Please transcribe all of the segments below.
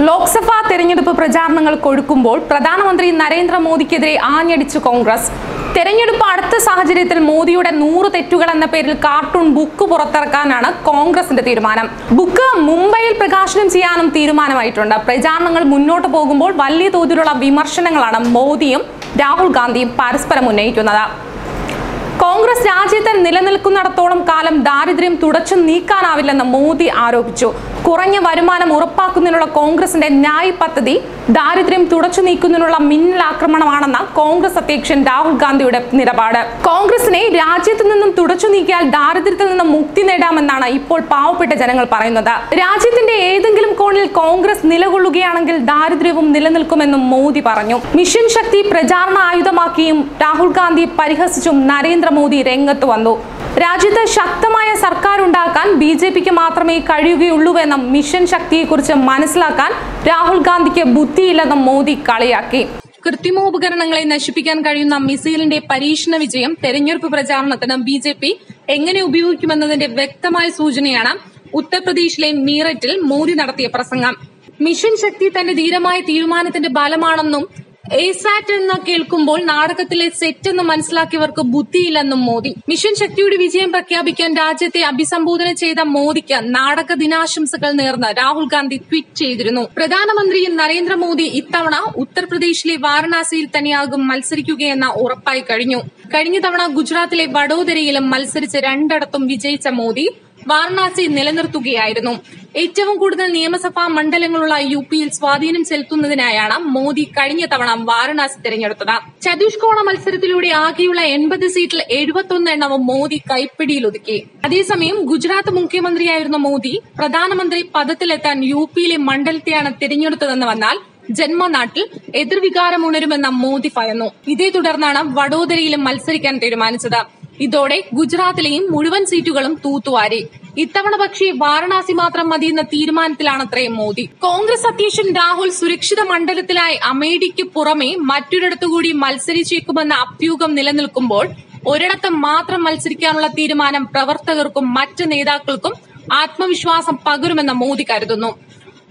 ലോക്സഭാ തെരഞ്ഞെടുപ്പ് പ്രചാരണങ്ങൾ കൊഴുക്കുമ്പോൾ പ്രധാനമന്ത്രി നരേന്ദ്രമോദിക്കെതിരെ ആഞ്ഞടിച്ചു കോൺഗ്രസ്. തെരഞ്ഞെടുപ്പ് അടുത്ത സാഹചര്യത്തിൽ മോദിയുടെ നൂറ് തെറ്റുകൾ എന്ന പേരിൽ കാർട്ടൂൺ ബുക്ക് പുറത്തിറക്കാനാണ് കോൺഗ്രസിന്റെ തീരുമാനം. ബുക്ക് മുംബൈയിൽ പ്രകാശനം ചെയ്യാനും തീരുമാനമായിട്ടുണ്ട്. പ്രചാരണങ്ങൾ മുന്നോട്ട് പോകുമ്പോൾ വലിയ തോതിലുള്ള വിമർശനങ്ങളാണ് മോദിയും രാഹുൽ ഗാന്ധിയും പരസ്പരം ഉന്നയിക്കുന്നത്. കോൺഗ്രസ് രാജ്യത്ത് നിലനിൽക്കുന്നിടത്തോളം കാലം ദാരിദ്ര്യം തുടച്ചു നീക്കാനാവില്ലെന്ന് മോദി ആരോപിച്ചു. കുറഞ്ഞ വരുമാനം ഉറപ്പാക്കുന്നതിനുള്ള കോൺഗ്രസിന്റെ ന്യായ് പദ്ധതി ദാരിദ്ര്യം തുടച്ചു നീക്കുന്നതിനുള്ള മിന്നലാക്രമണമാണെന്ന കോൺഗ്രസ് അധ്യക്ഷൻ രാഹുൽ ഗാന്ധിയുടെ നിലപാട്. കോൺഗ്രസിനെ രാജ്യത്ത് നിന്നും തുടച്ചു നീക്കിയാൽ ദാരിദ്ര്യത്തിൽ നിന്നും മുക്തി നേടാമെന്നാണ് ഇപ്പോൾ പാവപ്പെട്ട ജനങ്ങൾ പറയുന്നത്. രാജ്യത്തിന്റെ ഏതെങ്കിലും കോണിൽ കോൺഗ്രസ് നിലകൊള്ളുകയാണെങ്കിൽ ദാരിദ്ര്യവും നിലനിൽക്കുമെന്നും മോദി പറഞ്ഞു. മിഷൻ ശക്തി പ്രചാരണ ആയുധമാക്കിയും രാഹുൽ ഗാന്ധി പരിഹസിച്ചും നരേന്ദ്രമോദി രംഗത്ത് വന്നു. രാജ്യത്ത് ശക്തമായ സർക്കാർ ഉണ്ടാക്കാൻ ബി ജെ പിക്ക് മാത്രമേ കഴിയുകയുള്ളൂവെന്നും മിഷൻ ശക്തിയെക്കുറിച്ച് മനസ്സിലാക്കാൻ രാഹുൽ ഗാന്ധിക്ക് ബുദ്ധിയില്ലെന്നും മോദി കളിയാക്കി. കൃത്രിമോപകരണങ്ങളെ നശിപ്പിക്കാൻ കഴിയുന്ന മിസൈലിന്റെ പരീക്ഷണ വിജയം തെരഞ്ഞെടുപ്പ് പ്രചാരണത്തിന് ബി ജെ പി എങ്ങനെ ഉപയോഗിക്കുമെന്നതിന്റെ വ്യക്തമായ സൂചനയാണ് ഉത്തർപ്രദേശിലെ മീററ്റിൽ മോദി നടത്തിയ പ്രസംഗം. മിഷൻ ശക്തി തന്റെ ധീരമായ തീരുമാനത്തിന്റെ ബലമാണെന്നും എസാറ്റ് എന്ന് കേൾക്കുമ്പോൾ നാടകത്തിലെ സെറ്റ് എന്ന് മനസ്സിലാക്കിയവർക്ക് ബുദ്ധിയില്ലെന്നും മോദി. മിഷൻ ശക്തിയുടെ വിജയം പ്രഖ്യാപിക്കാൻ രാജ്യത്തെ അഭിസംബോധന ചെയ്ത മോദിക്ക് നാടക ദിനാശംസകൾ നേർന്ന് രാഹുൽ ഗാന്ധി ട്വീറ്റ് ചെയ്തിരുന്നു. പ്രധാനമന്ത്രി നരേന്ദ്രമോദി ഇത്തവണ ഉത്തർപ്രദേശിലെ വാരണാസിയിൽ തന്നെയാകും മത്സരിക്കുകയെന്ന ഉറപ്പായി കഴിഞ്ഞു. കഴിഞ്ഞ തവണ ഗുജറാത്തിലെ വഡോദരയിലും മത്സരിച്ച് രണ്ടടത്തും വിജയിച്ച മോദി വാരണാസി നിലനിർത്തുകയായിരുന്നു. ഏറ്റവും കൂടുതൽ നിയമസഭാ മണ്ഡലങ്ങളുള്ള യു പിയിൽ സ്വാധീനം ചെലുത്തുന്നതിനായാണ് മോദി കഴിഞ്ഞ തവണ വാരണാസി തെരഞ്ഞെടുത്തത്. ചതുഷ്കോണ മത്സരത്തിലൂടെ ആകെയുള്ള എൺപത് സീറ്റിൽ എഴുപത്തൊന്ന് എണ്ണവും മോദി കൈപ്പിടിയിൽ ഒതുക്കി. അതേസമയം ഗുജറാത്ത് മുഖ്യമന്ത്രിയായിരുന്ന മോദി പ്രധാനമന്ത്രി പദത്തിലെത്താൻ യു പിയിലെ മണ്ഡലത്തെയാണ് തിരഞ്ഞെടുത്തതെന്ന് വന്നാൽ ജന്മനാട്ടിൽ എതിർവികാരമുണരുമെന്ന മോദി ഭയന്നു. ഇതേ തുടർന്നാണ് വഡോദരയിലും മത്സരിക്കാൻ തീരുമാനിച്ചത്. ഇതോടെ ഗുജറാത്തിലെയും മുഴുവൻ സീറ്റുകളും തൂത്തുവാരി. ഇത്തവണ പക്ഷേ വാരണാസി മാത്രം മതിയെന്ന തീരുമാനത്തിലാണത്രയും മോദി. കോൺഗ്രസ് അധ്യക്ഷൻ രാഹുൽ സുരക്ഷിത മണ്ഡലത്തിലായി അമേഠിക്ക് പുറമെ മറ്റൊരിടത്തുകൂടി മത്സരിച്ചേക്കുമെന്ന അഭ്യൂഹം നിലനിൽക്കുമ്പോൾ ഒരിടത്ത് മാത്രം മത്സരിക്കാനുള്ള തീരുമാനം പ്രവർത്തകർക്കും മറ്റ് നേതാക്കൾക്കും ആത്മവിശ്വാസം പകരുമെന്ന് മോദി കരുതുന്നു.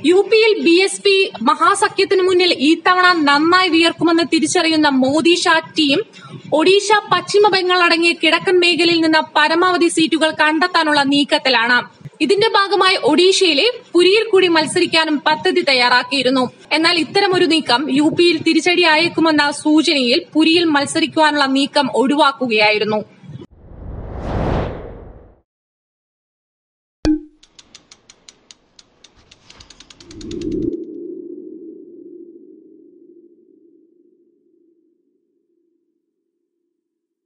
യു പിയിൽ ബി എസ് പി മഹാസഖ്യത്തിനു മുന്നിൽ ഇത്തവണ നന്നായി വിയർക്കുമെന്ന് തിരിച്ചറിയുന്ന മോദി ഷാ ടീം ഒഡീഷ പശ്ചിമ ബംഗാൾ അടങ്ങിയ കിഴക്കൻ മേഖലയിൽ നിന്ന് പരമാവധി സീറ്റുകൾ കണ്ടെത്താനുള്ള നീക്കത്തിലാണ്. ഇതിന്റെ ഭാഗമായി ഒഡീഷയിലെ പുരിയിൽ കൂടി മത്സരിക്കാനും പദ്ധതി തയ്യാറാക്കിയിരുന്നു. എന്നാൽ ഇത്തരമൊരു നീക്കം യു പിയിൽ തിരിച്ചടിയായേക്കുമെന്ന സൂചനയിൽ പുരിയിൽ മത്സരിക്കുവാനുള്ള നീക്കം ഒഴിവാക്കുകയായിരുന്നു.